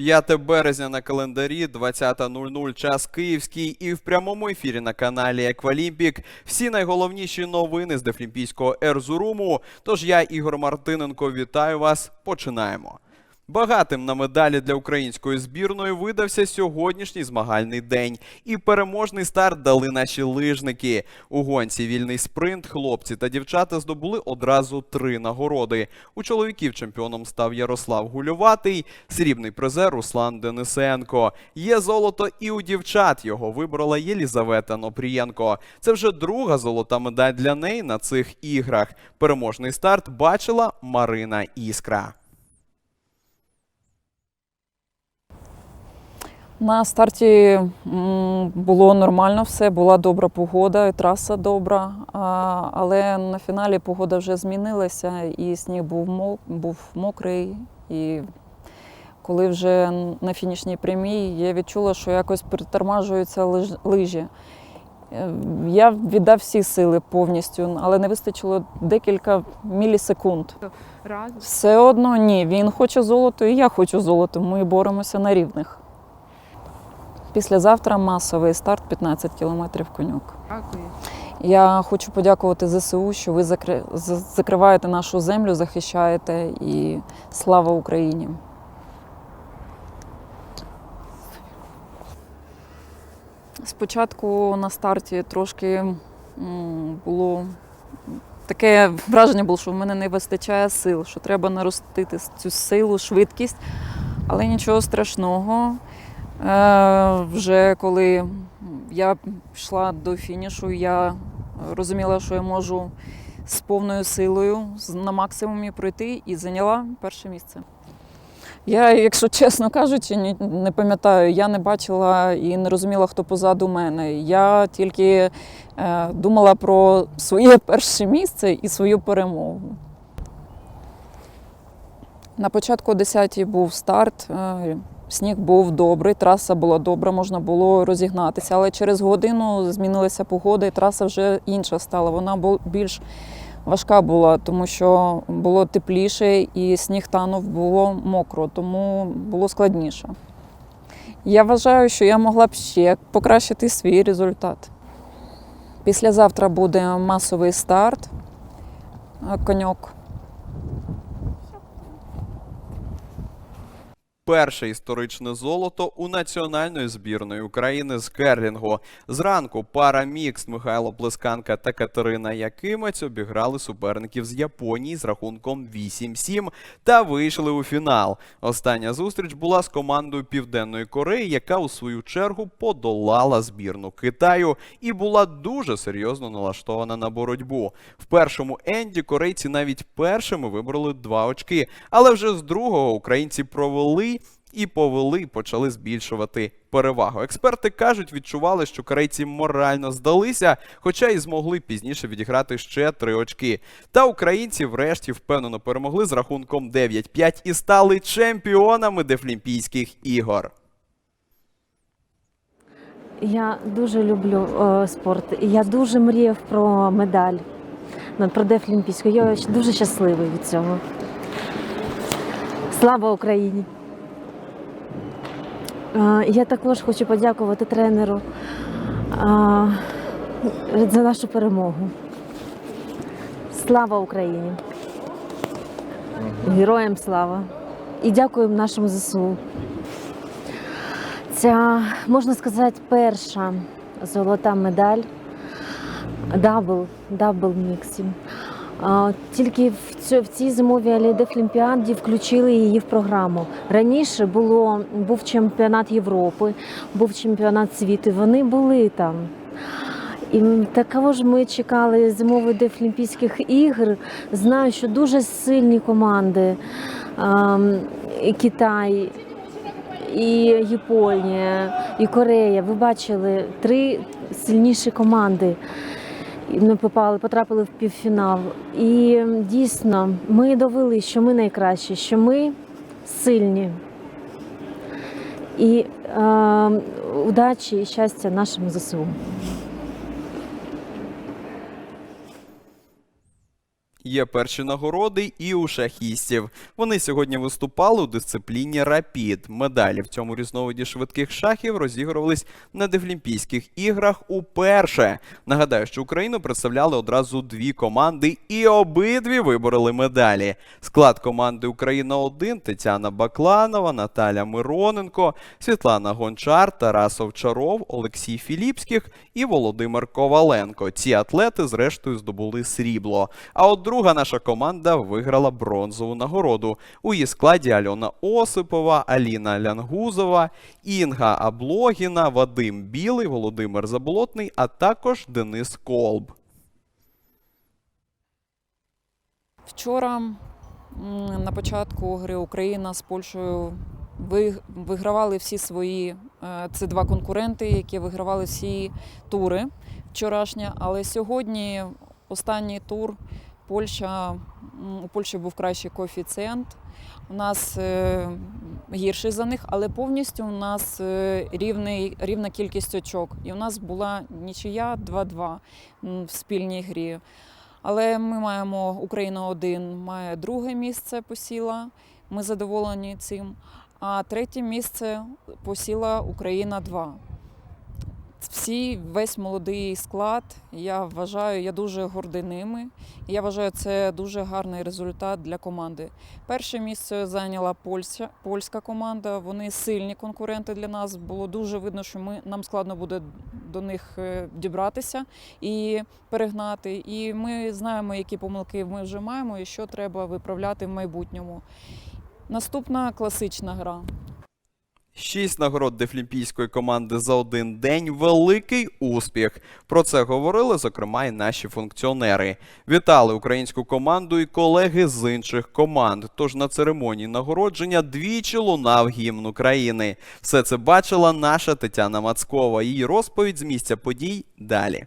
5 березня на календарі, 20.00 час київський і в прямому ефірі на каналі Еквалімпік. Всі найголовніші новини з Дефлімпійського Ерзуруму. Тож я, Ігор Мартиненко, вітаю вас. Починаємо. Багатим на медалі для української збірної видався сьогоднішній змагальний день. І переможний старт дали наші лижники. У гонці вільний спринт хлопці та дівчата здобули одразу три нагороди. У чоловіків чемпіоном став Ярослав Гульоватий, срібний призер Руслан Денисенко. Є золото і у дівчат. Його вибрала Єлізавета Нопрієнко. Це вже друга золота медаль для неї на цих іграх. Переможний старт бачила Марина Іскра. На старті було нормально все, була добра погода, і траса добра. Але на фіналі погода вже змінилася, і сніг був, був мокрий. І коли вже на фінішній прямій я відчула, що якось притормажуються лижі. Е, Я віддав всі сили повністю, але не вистачило декілька мілісекунд. Все одно ні, він хоче золото, і я хочу золото. Ми боремося на рівних. Післязавтра масовий старт 15 кілометрів конюк. Дякую. Я хочу подякувати ЗСУ, що ви закри- закриваєте нашу землю, захищаєте і слава Україні. Спочатку на старті трошки було таке враження було, що в мене не вистачає сил, що треба наростити цю силу, швидкість, але нічого страшного. Е, вже коли я йшла до фінішу, я розуміла, що я можу з повною силою на максимумі пройти і зайняла перше місце. Я, якщо чесно кажучи, не пам'ятаю, я не бачила і не розуміла, хто позаду мене. Я тільки е, думала про своє перше місце і свою перемогу. На початку 10 був старт. Сніг був добрий, траса була добра, можна було розігнатися, але через годину змінилася погода, і траса вже інша стала. Вона більш важка була, тому що було тепліше і сніг танув, було мокро, тому було складніше. Я вважаю, що я могла б ще покращити свій результат. Післязавтра буде масовий старт коньок. Перше історичне золото у національної збірної України з керлінгу. Зранку пара мікс Михайло Плесканка та Катерина Якимець обіграли суперників з Японії з рахунком 8-7 та вийшли у фінал. Остання зустріч була з командою Південної Кореї, яка у свою чергу подолала збірну Китаю і була дуже серйозно налаштована на боротьбу. В першому енді корейці навіть першими вибрали два очки, але вже з другого українці провели і повели, почали збільшувати перевагу. Експерти кажуть, відчували, що корейці морально здалися, хоча й змогли пізніше відіграти ще три очки. Та українці врешті впевнено перемогли з рахунком 9-5 і стали чемпіонами Дефлімпійських ігор. Я дуже люблю е, спорт. і Я дуже мріяв про медаль ну, про Дефлімпійську. Я дуже щасливий від цього. Слава Україні! Я також хочу подякувати тренеру за нашу перемогу. Слава Україні! Героям слава! І дякуємо нашому ЗСУ. Ця, можна сказати, перша золота медаль дабл, дабл міксі. Тільки в, цю, в цій зимовій Олімпіаді включили її в програму. Раніше було, був чемпіонат Європи, був чемпіонат світу. Вони були там. І також ми чекали зимових Дефлімпійських ігр. Знаю, що дуже сильні команди. І Китай, і Японія, і Корея. Ви бачили три сильніші команди. Ми попали, потрапили в півфінал. І дійсно ми довели, що ми найкращі, що ми сильні. І е, удачі і щастя нашому ЗСУ. Є перші нагороди і у шахістів. Вони сьогодні виступали у дисципліні рапід. Медалі в цьому різновиді швидких шахів розігрувались на Дефлімпійських іграх уперше. Нагадаю, що Україну представляли одразу дві команди, і обидві вибороли медалі. Склад команди Україна 1 Тетяна Бакланова, Наталя Мироненко, Світлана Гончар, Тарас Овчаров, Олексій Філіпських і Володимир Коваленко. Ці атлети, зрештою, здобули срібло. А от друга наша команда виграла бронзову нагороду. У її складі Альона Осипова, Аліна Лянгузова, Інга Аблогіна, Вадим Білий, Володимир Заболотний, а також Денис Колб. Вчора на початку гри Україна з Польщею вигравали всі свої. Це два конкуренти, які вигравали всі тури вчорашні. Але сьогодні останній тур Польща у Польщі був кращий коефіцієнт. У нас е, гірший за них, але повністю у нас е, рівний, рівна кількість очок. І у нас була нічия 2-2 в спільній грі. Але ми маємо Україна 1 має друге місце посіла. Ми задоволені цим. А третє місце посіла Україна 2. Всі, весь молодий склад, я вважаю, я дуже гордий ними. Я вважаю, це дуже гарний результат для команди. Перше місце зайняла Польща, польська команда. Вони сильні конкуренти для нас. Було дуже видно, що ми, нам складно буде до них е, дібратися і перегнати. І ми знаємо, які помилки ми вже маємо і що треба виправляти в майбутньому. Наступна класична гра. Шість нагород дефлімпійської команди за один день великий успіх. Про це говорили, зокрема, і наші функціонери. Вітали українську команду і колеги з інших команд. Тож на церемонії нагородження двічі лунав гімн України. Все це бачила наша Тетяна Мацкова. Її розповідь з місця подій далі.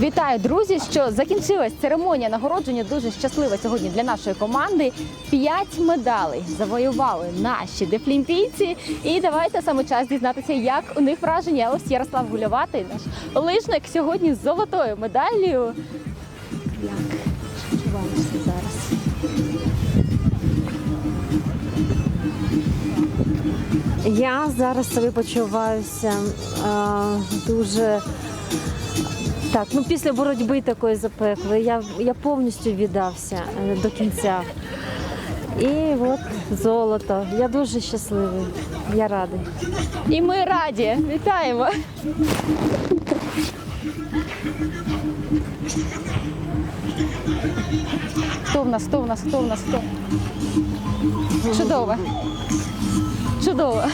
Вітаю, друзі! Що закінчилась церемонія нагородження. Дуже щаслива сьогодні для нашої команди. П'ять медалей завоювали наші дефлімпійці. І давайте саме час дізнатися, як у них враження. Ось Ярослав Гуляватий, наш лижник, сьогодні з золотою медаллю. Як відчуваєшся зараз? Я зараз себе почуваюся е, дуже так. Ну після боротьби такої запеклої я, я повністю віддався е, до кінця. І от золото. Я дуже щасливий. Я радий. І ми раді. Вітаємо! Хто в нас? Хто в нас? Хто в нас? Хто? Чудово. Чудово.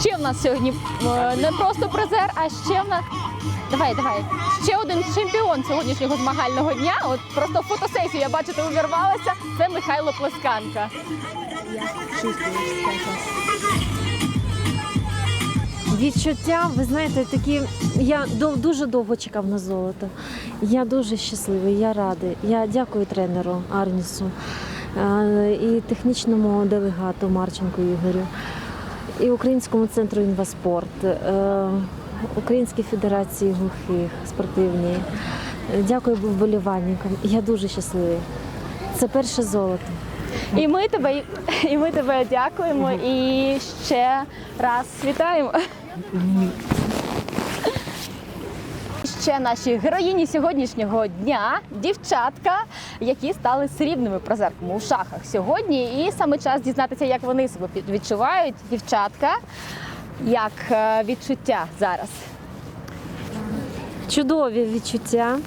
Ще в нас сьогодні е, не просто призер, а ще в нас. Давай, давай. Ще один чемпіон сьогоднішнього змагального дня. От просто фотосесію я бачите, увірвалася. Це Михайло Плесканка. Відчуття, ви знаєте, такі. Я дуже довго чекав на золото. Я дуже щасливий, я радий. Я дякую тренеру Арнісу е, і технічному делегату Марченку Ігорю, і Українському центру інваспорт, е, Українській федерації глухих спортивній. Дякую вболівальникам. Я дуже щасливий. Це перше золото. І ми тебе, і ми тебе дякуємо і ще раз вітаємо. Ще наші героїні сьогоднішнього дня дівчатка, які стали срібними призерками у шахах сьогодні. І саме час дізнатися, як вони себе відчувають. Дівчатка, як е, відчуття зараз. чудові відчуття.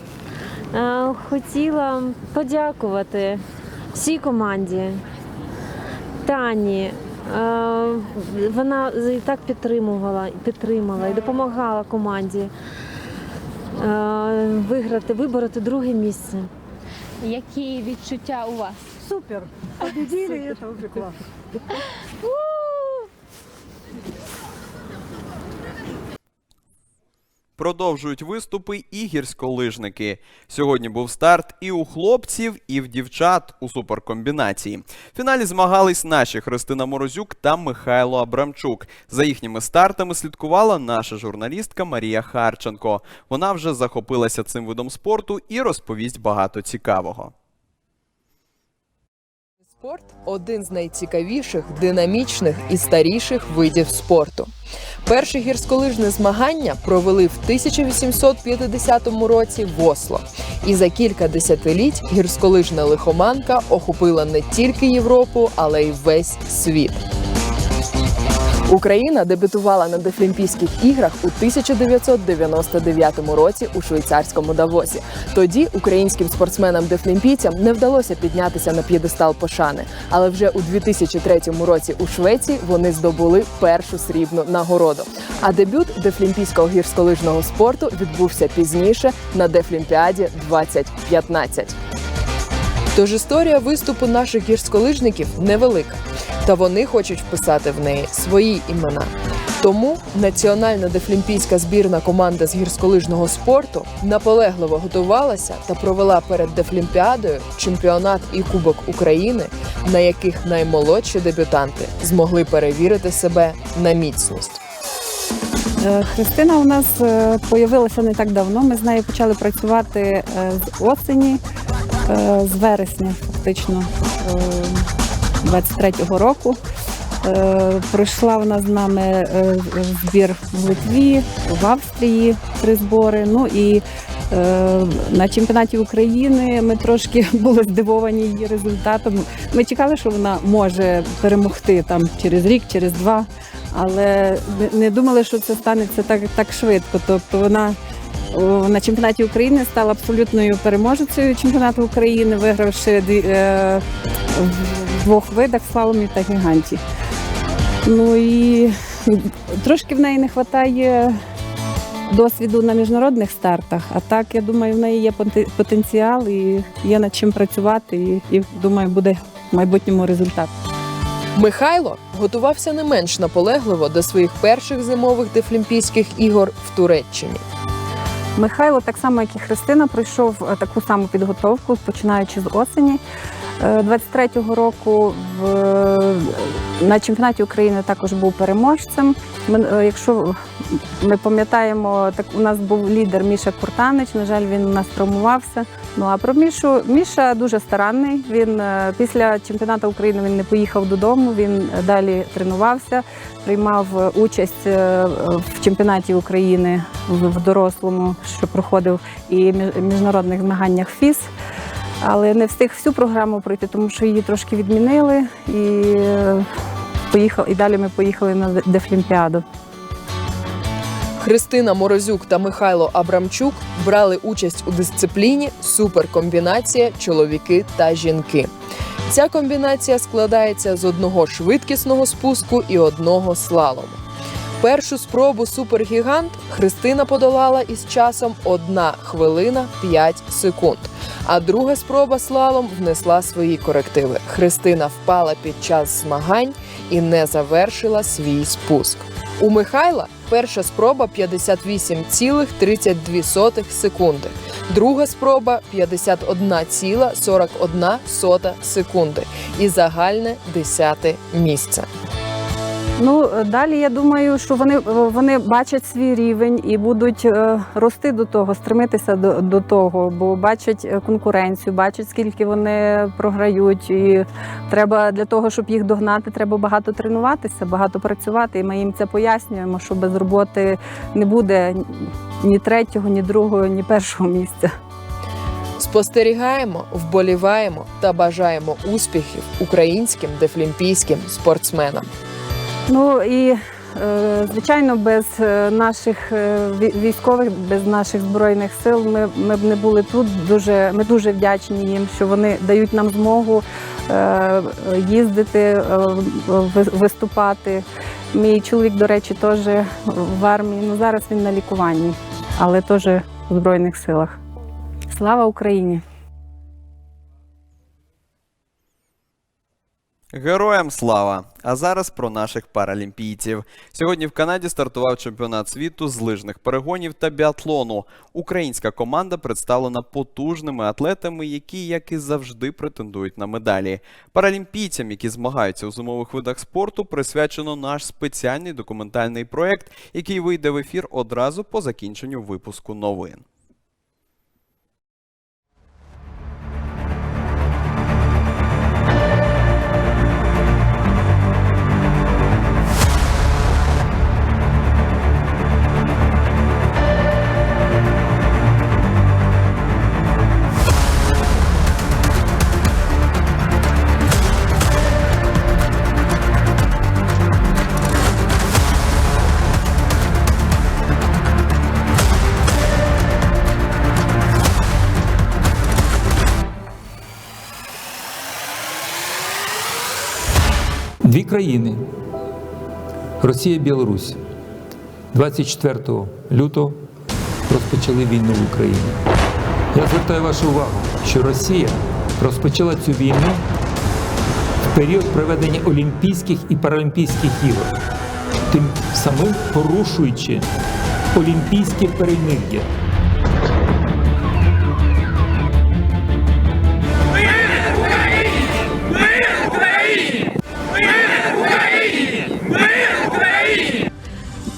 Е, Хотіла подякувати всій команді Тані. Е, Вона і так підтримувала, підтримала і допомагала команді виграти, вибороти друге місце. Які відчуття у вас? Супер. Победили, и это уже Продовжують виступи і гірськолижники. Сьогодні був старт і у хлопців, і в дівчат у суперкомбінації. В фіналі змагались наші Христина Морозюк та Михайло Абрамчук. За їхніми стартами слідкувала наша журналістка Марія Харченко. Вона вже захопилася цим видом спорту і розповість багато цікавого. Спорт один з найцікавіших, динамічних і старіших видів спорту. Перші гірськолижні змагання провели в 1850 році в Осло. І за кілька десятиліть гірськолижна лихоманка охопила не тільки Європу, але й весь світ. Україна дебютувала на Дефлімпійських іграх у 1999 році у швейцарському Давосі. Тоді українським спортсменам-дефлімпійцям не вдалося піднятися на п'єдестал пошани, але вже у 2003 році у Швеції вони здобули першу срібну нагороду. А дебют дефлімпійського гірськолижного спорту відбувся пізніше на Дефлімпіаді 2015. Тож історія виступу наших гірськолижників невелика, та вони хочуть вписати в неї свої імена. Тому національна дефлімпійська збірна команда з гірськолижного спорту наполегливо готувалася та провела перед Дефлімпіадою чемпіонат і Кубок України, на яких наймолодші дебютанти змогли перевірити себе на міцність. Е, Христина у нас е, появилася не так давно. Ми з нею почали працювати е, з осені, е, з вересня, фактично, е, 23-го року. Е, Пройшла вона з нами е, збір в Литві, в Австрії три збори. Ну і е, на чемпіонаті України ми трошки були здивовані її результатом. Ми чекали, що вона може перемогти там через рік, через два але не- думали, що це станеться так, так швидко. Тобто вона на чемпіонаті України стала абсолютною переможецею чемпіонату України, вигравши е, в двох видах слаломі та гіганті. Ну і трошки в неї не вистачає досвіду на міжнародних стартах. А так, я думаю, в неї є потенціал і є над чим працювати. І, і думаю, буде в майбутньому результат. Михайло готувався не менш наполегливо до своїх перших зимових дефлімпійських ігор в Туреччині. Михайло, так само як і Христина, пройшов е, таку саму підготовку, починаючи з осені. Е, 23-го року в, на чемпіонаті України також був переможцем. Ми, е, якщо ми пам'ятаємо, так у нас був лідер Міша Куртанич. На жаль, він у нас травмувався. Ну а про Мішу Міша дуже старанний. Він е, після чемпіонату України він не поїхав додому. Він е, далі тренувався, приймав е, участь е, в чемпіонаті України в, дорослому, що проходив, і мі- міжнародних змаганнях ФІС. Але не встиг всю програму пройти, тому що її трошки відмінили. І е, поїхав, і далі ми поїхали на Дефлімпіаду. Христина Морозюк та Михайло Абрамчук брали участь у дисципліні суперкомбінація чоловіки та жінки. Ця комбінація складається з одного швидкісного спуску і одного слалому. Першу спробу супергігант Христина подолала із часом 1 хвилина 5 секунд. А друга спроба слалом внесла свої корективи. Христина впала під час змагань і не завершила свій спуск. У Михайла перша спроба 58,32 секунди, друга спроба 51,41 секунди і загальне десяте місце. Ну далі я думаю, що вони, вони бачать свій рівень і будуть е, рости до того, стремитися до, до того, бо бачать е, конкуренцію, бачать скільки вони програють. І треба для того, щоб їх догнати, треба багато тренуватися, багато працювати. І ми їм це пояснюємо, що без роботи не буде ні третього, ні другого, ні першого місця. Спостерігаємо, вболіваємо та бажаємо успіхів українським дефлімпійським спортсменам. Ну і е, звичайно, без е, наших е, військових, без наших збройних сил ми, ми б не були тут. Дуже ми дуже вдячні їм, що вони дають нам змогу їздити, виступати. Мій чоловік, до речі, теж в армії. Ну зараз він на лікуванні, але теж в збройних силах. Слава Україні! Героям слава! А зараз про наших паралімпійців. Сьогодні в Канаді стартував чемпіонат світу з лижних перегонів та біатлону. Українська команда представлена потужними атлетами, які, як і завжди, претендують на медалі. Паралімпійцям, які змагаються у зимових видах спорту, присвячено наш спеціальний документальний проект, який вийде в ефір одразу по закінченню випуску новин. Країни Росія Білорусь 24 лютого розпочали війну в Україні. Я звертаю вашу увагу, що Росія розпочала цю війну в період проведення Олімпійських і Паралімпійських ігор, тим самим порушуючи олімпійське перемир'я.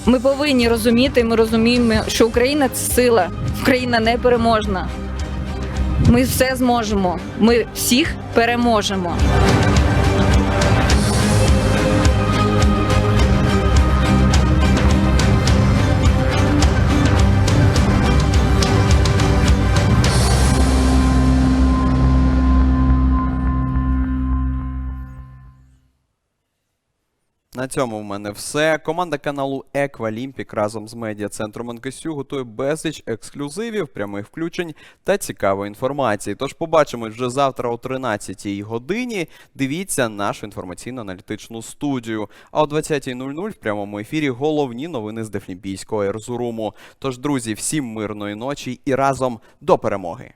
Ми повинні розуміти, ми розуміємо, що Україна це сила, Україна непереможна. Ми все зможемо. Ми всіх переможемо. На цьому в мене все. Команда каналу Еквалімпік разом з медіа центром НКСЮ готує безліч ексклюзивів, прямих включень та цікавої інформації. Тож побачимось вже завтра о 13-й годині. Дивіться нашу інформаційно-аналітичну студію. А о 20.00 в прямому ефірі головні новини з Дефлімпійського Ерзуруму. Тож, друзі, всім мирної ночі і разом до перемоги!